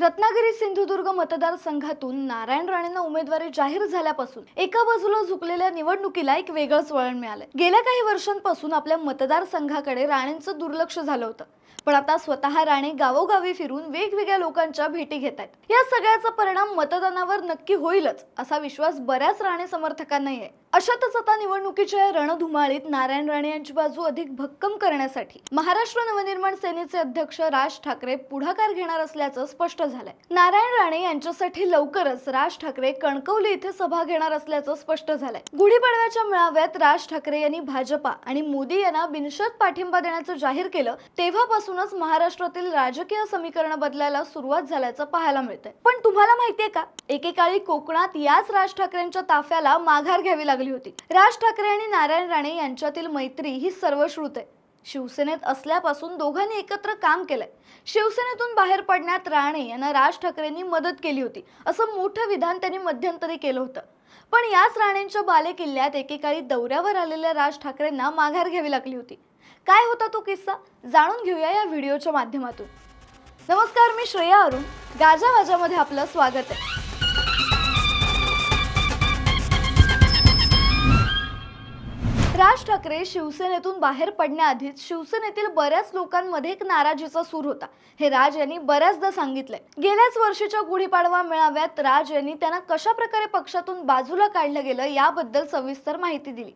रत्नागिरी सिंधुदुर्ग मतदारसंघातून नारायण राणेंना उमेदवारी जाहीर झाल्यापासून एका बाजूला झुकलेल्या निवडणुकीला एक वेगळंच वळण मिळालंय. गेल्या काही वर्षांपासून आपल्या मतदारसंघाकडे राणेंचं दुर्लक्ष झालं होतं. पण आता स्वतः राणे गावोगावी फिरून वेगवेगळ्या लोकांच्या भेटी घेत आहेत. या सगळ्याचा परिणाम मतदानावर नक्की होईलच असा विश्वास बऱ्याच राणे समर्थकांनाही आहे. अशातच आता निवडणुकीच्या रणधुमाळीत नारायण राणे यांची बाजू अधिक भक्कम करण्यासाठी महाराष्ट्र नवनिर्माण सेनेचे अध्यक्ष राज ठाकरे पुढाकार घेणार असल्याचं स्पष्ट झालंय. नारायण राणे यांच्यासाठी लवकरच राज ठाकरे कणकवली इथे सभा घेणार असल्याचं स्पष्ट झालंय. गुढीपाडव्याच्या मेळाव्यात राज ठाकरे यांनी भाजपा आणि मोदी यांना बिनशत पाठिंबा देण्याचं जाहीर केलं तेव्हापासूनच महाराष्ट्रातील राजकीय समीकरण बदलायला सुरुवात झाल्याचं पाहायला मिळतंय. पण तुम्हाला माहितीये का? एकेकाळी कोकणात याच राज ठाकरेंच्या ताफ्याला माघार घ्यावी लागली होती. राज ठाकरे आणि नारायण राणे यांच्यातील मैत्री ही सर्वश्रुत आहे. शिवसेनेत असल्यापासून दोघांनी एकत्र काम केलंय. शिवसेनेतून बाहेर पडण्यात राणे यांना राज ठाकरेंनी मदत केली होती. असं मोठं विधान त्यांनी मध्यंतरी केलं होतं. पण याच राणेंच्या बालेकिल्ल्यात एकेकाळी दौऱ्यावर आलेल्या राज ठाकरेंना माघार घ्यावी लागली होती. काय होता तो किस्सा? जाणून घेऊया या व्हिडिओच्या माध्यमातून. नमस्कार मी श्रेया अरुण. गाजा वाजामध्ये आपलं स्वागत आहे. राज ठाकरे शिवसेनेतून बाहेर पडण्याआधीच शिवसेनेतील बऱ्याच लोकांमध्ये एक नाराजीचा सूर होता. हे राज यांनी बऱ्याचदा सांगितलंय. गेल्याच वर्षीच्या गुढीपाडवा मेळाव्यात राज यांनी त्यांना कशा प्रकारे पक्षातून बाजूला काढलं गेलं याबद्दल सविस्तर माहिती दिली.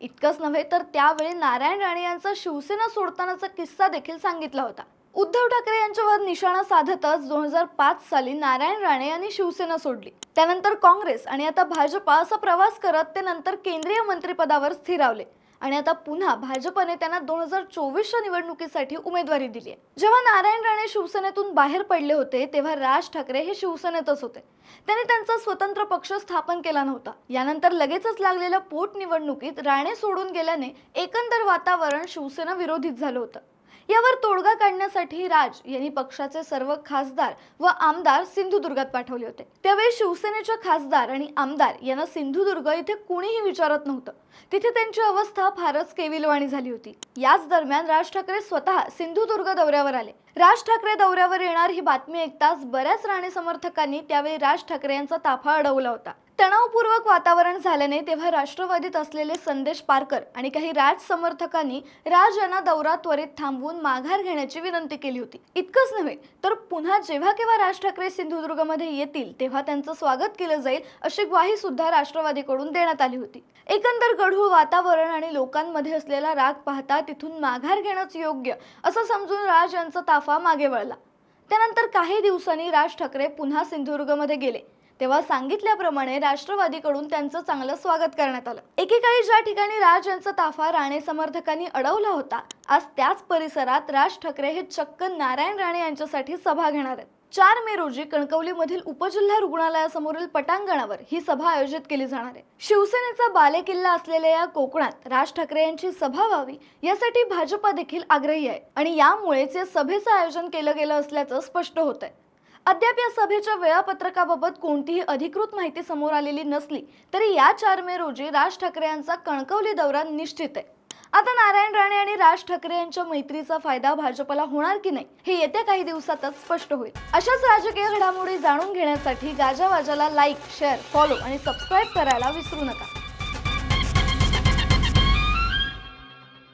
इतकंच नव्हे तर त्यावेळी नारायण राणे यांचा शिवसेना सोडतानाचा किस्सा देखील सांगितला होता. उद्धव ठाकरे यांच्यावर निशाणा साधतच दोन हजार पाच साली नारायण राणे यांनी शिवसेना सोडली. त्यानंतर काँग्रेस आणि आता भाजपा असा प्रवास करत ते नंतर केंद्रीय मंत्रिपदावर स्थिरावले. आणि आता पुन्हा भाजपने त्यांना दोन हजार चोवीसच्या निवडणुकीसाठी उमेदवारी दिली आहे जेव्हा नारायण राणे शिवसेनेतून बाहेर पडले होते तेव्हा राज ठाकरे हे शिवसेनेतच होते. त्यांनी त्यांचा स्वतंत्र पक्ष स्थापन केला नव्हता. यानंतर लगेचच लागलेल्या पोटनिवडणुकीत राणे सोडून गेल्याने एकंदर वातावरण शिवसेना विरोधीत झालं होतं. यावर तोडगा करण्यासाठी राज यांनी पक्षाचे सर्व खासदार व आमदार सिंधुदुर्गात पाठवले होते. त्यावेळी शिवसेनेच्या खासदार आणि आमदार यांना सिंधुदुर्ग इथे कुणीही विचारत नव्हतं. तिथे त्यांची अवस्था फारच केविलवाणी झाली होती. याच दरम्यान राज ठाकरे स्वतः सिंधुदुर्ग दौऱ्यावर आले. राज ठाकरे दौऱ्यावर येणार ही बातमी ऐकताच बऱ्याच राणे समर्थकांनी त्यावेळी राज ठाकरे यांचा ताफा अडवला होता. तणावपूर्वक वातावरण झाल्याने तेव्हा राष्ट्रवादीत असलेले संदेश पारकर आणि काही राज समर्थकांनी राज यांना दौरा त्वरित थांबवून माघार घेण्याची विनंती केली होती. इतकंच नव्हे तर पुन्हा जेव्हा केव्हा राज ठाकरे सिंधुदुर्गमध्ये येतील तेव्हा त्यांचं स्वागत केलं जाईल अशी ग्वाही सुद्धा राष्ट्रवादीकडून देण्यात आली होती. एकंदर गढूळ वातावरण आणि लोकांमध्ये असलेला राग पाहता तिथून माघार घेणंच योग्य असं समजून राज यांचा ताफा मागे वळला. त्यानंतर काही दिवसांनी राज ठाकरे पुन्हा सिंधुदुर्गमध्ये गेले. तेव्हा सांगितल्याप्रमाणे राष्ट्रवादीकडून त्यांचं चांगलं स्वागत करण्यात आलं. एकेकाळी ज्या ठिकाणी राज यांचा ताफा राणे समर्थकांनी अडवला होता आज त्याच परिसरात राज ठाकरे हे चक्क नारायण राणे यांच्यासाठी सभा घेणार आहेत. चार मे रोजी कणकवलीमधील उपजिल्हा रुग्णालयासमोरील पटांगणावर ही सभा आयोजित केली जाणार आहे. शिवसेनेचा बालेकिल्ला असलेल्या या कोकणात राज ठाकरे यांची सभा व्हावी यासाठी भाजपा देखील आग्रही आहे आणि यामुळेच या सभेचं आयोजन केलं गेलं असल्याचं स्पष्ट होत आहे अद्याप या सभेच्या वेळापत्रकाबाबत कोणतीही अधिकृत माहिती समोर आलेली नसली तरी या चार मे रोजी राज ठाकरे यांचा कणकवली दौरा निश्चित आहे. आता नारायण राणे आणि राज ठाकरे यांच्या मैत्रीचा फायदा भाजपला होणार की नाही हे येत्या काही दिवसातच स्पष्ट होईल. अशाच राजकीय घडामोडी जाणून घेण्यासाठी गाजावाजाला लाईक शेअर फॉलो आणि सबस्क्राईब करायला विसरू नका.